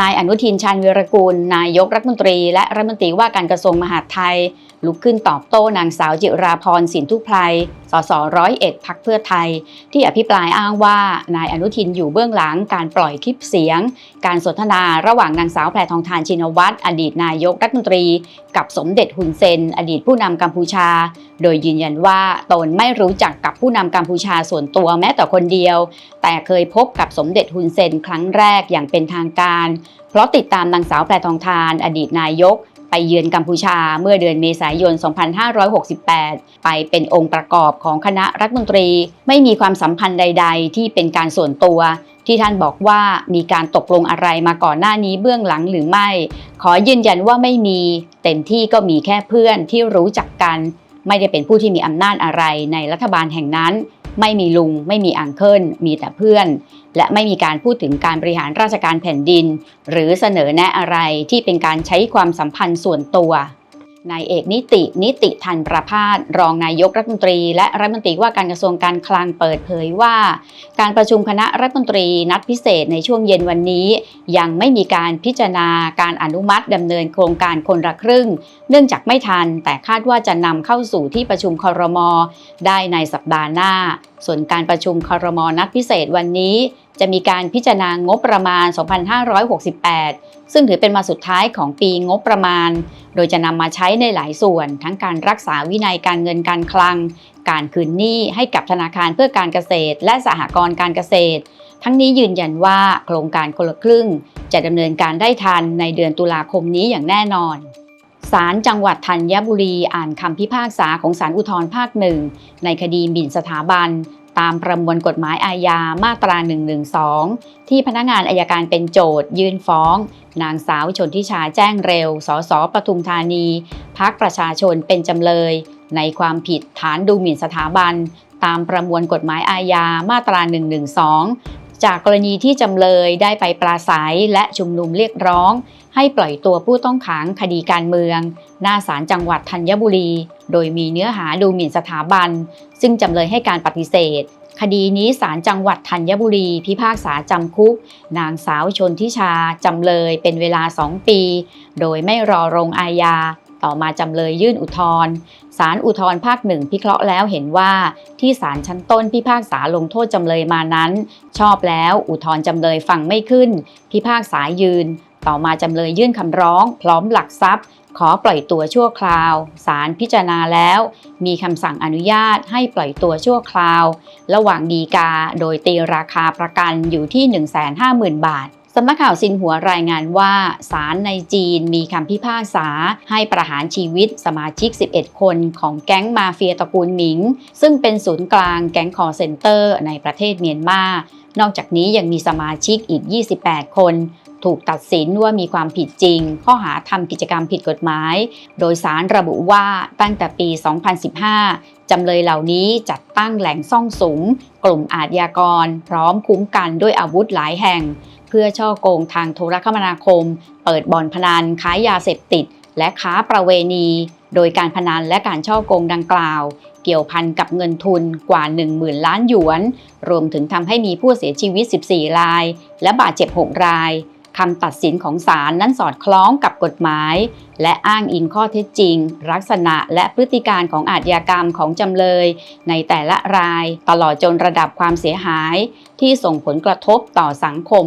นายอนุทินชาญวีรกูล นายกรัฐมนตรี และรัฐมนตรีว่าการกระทรวงมหาดไทย ลุกขึ้นตอบโต้นางสาวจิราพรสินทุพไพรสสร้อยเอ็ดพักเพื่อไทย ที่อภิปรายอ้างว่านายอนุทินอยู่เบื้องหลังการปล่อยคลิปเสียง การสนทนาระหว่างนางสาวแพรทองทานชินวัตรอดีตนายกรัฐมนตรี กับสมเด็จฮุนเซน อดีตผู้นำกัมพูชา โดยยืนยันว่าตนไม่รู้จัก ผู้นำกัมพูชาส่วนตัวแม้แต่คนเดียว แต่เคยพบกับสมเด็จฮุนเซนครั้งแรกอย่างเป็นทางการ เพราะติดตามนางสาวแพรทองทาน อดีตนายก ไปเยือนกัมพูชาเมื่อเดือนเมษายน 2568 ไปเป็นองค์ประกอบของคณะรัฐมนตรี ไม่มีความสัมพันธ์ใด ๆ ที่เป็นการส่วนตัวที่ท่านบอกว่ามีการตกลงอะไรมาก่อนหน้านี้เบื้องหลังหรือไม่ ขอยืนยันว่าไม่มี เต็มที่ก็มีแค่เพื่อนที่รู้จักกัน ไม่ได้เป็นผู้ที่มีอำนาจอะไรในรัฐบาลแห่งนั้น ไม่มีลุง ไม่มีอังเคิลมีแต่เพื่อน และไม่มีการพูดถึงการบริหารราชการแผ่นดิน หรือเสนอแนะอะไรที่เป็นการใช้ความสัมพันธ์ส่วนตัว นายเอกนิติ นิติทันประพาสรองนายกรัฐมนตรี และรัฐมนตรีว่าการกระทรวงการคลังเปิดเผยว่า การประชุมคณะรัฐมนตรีนัดพิเศษในช่วงเย็นวันนี้ ยังไม่มีการพิจารณาการอนุมัติดำเนินโครงการคนละครึ่ง เนื่องจากไม่ทัน แต่คาดว่าจะนำเข้าสู่ที่ประชุมคอรมอได้ในสัปดาห์หน้า ส่วนการประชุมคอรมอนัดพิเศษวันนี้ จะมีการพิจารณางบประมาณ 2568 ซึ่งถือเป็นมาสุดท้ายของปีงบประมาณ โดยจะนำมาใช้ในหลายส่วน ทั้งการรักษาวินัยการเงินการคลัง การคืนหนี้ให้กับธนาคารเพื่อการเกษตร และสหกรณ์การเกษตร ทั้งนี้ยืนยันว่าโครงการคนละครึ่ง จะดำเนินการได้ทันในเดือนตุลาคมนี้อย่างแน่นอนศาลจังหวัดธัญบุรีอ่านคำพิพากษาของศาลอุทธรภาคหนึ่งในคดีหมิ่นสถาบัน ตามประมวลกฎหมายอาญามาตรา 112 ที่พนักงานอายการเป็นโจทยื่นฟ้อง นางสาวชนทิชาแจ้งเร็ว สสปทุมธานี พักประชาชนเป็นจำเลย ในความผิดฐานดูหมิ่นสถาบัน ตามประมวลกฎหมายอาญามาตรา 112 จากกรณีที่จำเลยได้ไปปราศัยและชุมนุมเรียกร้อง ให้ปล่อยตัวผู้ต้องขังคดีการเมือง หน้าศาลจังหวัดธัญบุรี โดยมีเนื้อหาดูหมิ่นสถาบัน ซึ่งจำเลยให้การปฏิเสธ คดีนี้ศาลจังหวัดธัญบุรี พิพากษาจำคุก นางสาวชนทิชา จำเลยเป็นเวลา 2 ปี โดยไม่รอลงอาญา ต่อมาจำเลยยื่นอุทธรณ์ศาลอุทธรณ์ภาคหนึ่งพิเคราะห์แล้วเห็นว่าที่ศาลชั้นต้นพิพากษาลงโทษจำเลยมานั้น ชอบแล้วอุทธรณ์จำเลยฟังไม่ขึ้น พิพากษายืน ต่อมาจำเลยยื่นคำร้อง พร้อมหลักทรัพย์ ขอปล่อยตัวชั่วคราวศาลพิจารณาแล้ว มีคำสั่งอนุญาตให้ปล่อยตัวชั่วคราว ระหว่างดีกาโดยตีราคาประกันอยู่ที่ 150,000 บาท สำนักข่าวซินหัวรายงานว่าศาลในจีนมีคำพิพากษาให้ประหารชีวิตสมาชิก 11 คนของแก๊งมาเฟียตระกูลหมิง ซึ่งเป็นศูนย์กลางแก๊งคอร์เซนเตอร์ในประเทศเมียนมา นอกจากนี้ยังมีสมาชิกอีก 28 คน ถูกตัดสินว่ามีความผิดจริง ข้อหาทำกิจกรรมผิดกฎหมาย โดยสารระบุว่าตั้งแต่ปี 2015จำเลยเหล่านี้จัดตั้งแหล่งซ่องสุม กลุ่มอาชญากร พร้อมคุ้มกันด้วยอาวุธหลายแห่ง เพื่อช่อโกงทางโทรคมนาคม เปิดบ่อนพนันค้ายาเสพติด และค้าประเวณี โดยการพนันและการช่อโกงดังกล่าว เกี่ยวพันกับเงินทุนกว่า 10,000 ล้านหยวน รวมถึงทำให้มีผู้เสียชีวิต 14 ราย และบาดเจ็บ 6 รายคำตัดสินของศาลนั้นสอดคล้องกับกฎหมาย และอ้างอิงข้อเท็จจริง ลักษณะและพฤติการของอาชญากรรมของจำเลย ในแต่ละรายตลอดจนระดับความเสียหาย ที่ส่งผลกระทบต่อสังคม